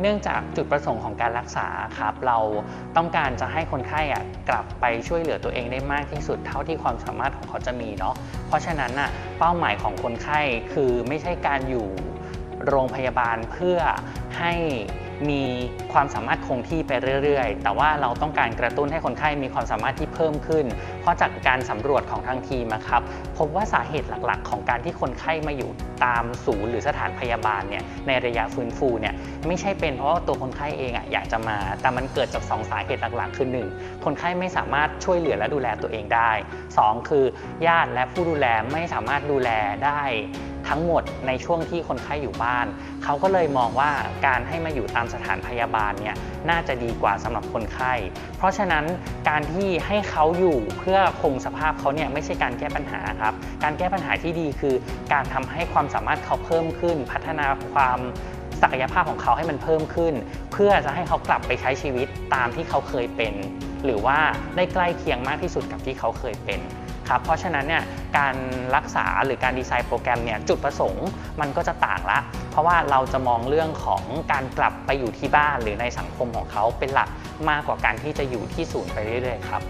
เนื่องจากจุดประสงค์ของการรักษาครับเราต้องการจะให้คนไข้อะกลับไปช่วยเหลือตัวเองได้มากที่สุดเท่าที่ความสามารถของเขาจะมีเนาะเพราะฉะนั้นน่ะเป้าหมายของคนไข้คือไม่ใช่การอยู่โรงพยาบาลเพื่อให้ มีความสามารถคงที่ไปเรื่อยๆ แต่ว่าเราต้องการกระตุ้นให้คนไข้มีความสามารถที่เพิ่มขึ้น เพราะจากการสำรวจของทางทีมนะครับพบว่าสาเหตุหลักๆ ของการที่คนไข้มาอยู่ตามศูนย์หรือสถานพยาบาลเนี่ยในระยะฟื้นฟูเนี่ยไม่ใช่เป็นเพราะว่าตัวคนไข้เองอะอยากจะมา แต่มันเกิดจากสองสาเหตุหลักๆ คือ 1. คนไข้ไม่สามารถช่วยเหลือและดูแลตัวเองได้ 2. คือญาติและผู้ดูแลไม่สามารถดูแลได้ ทั้งหมดในช่วงที่คนไข้อยู่บ้าน เขาก็เลยมองว่าการให้มาอยู่ตามสถานพยาบาลเนี่ยน่าจะดีกว่าสำหรับคนไข้ เพราะฉะนั้นการที่ให้เขาอยู่เพื่อคงสภาพเขาเนี่ยไม่ใช่การแก้ปัญหาครับ การแก้ปัญหาที่ดีคือ การทำให้ความสามารถเขาเพิ่มขึ้น พัฒนาความศักยภาพของเขาให้มันเพิ่มขึ้น เพื่อจะให้เขากลับไปใช้ชีวิตตามที่เขาเคยเป็น หรือว่าได้ใกล้เคียงมากที่สุดกับที่เขาเคยเป็นครับเพราะฉะนั้นเนี่ยการรักษาหรือการดีไซน์โปรแกรมเนี่ยจุดประสงค์มันก็จะต่างละ เพราะว่าเราจะมองเรื่องของการกลับไปอยู่ที่บ้านหรือในสังคมของเขาเป็นหลักมากกว่าการที่จะอยู่ที่ศูนย์ไปเรื่อยๆครับ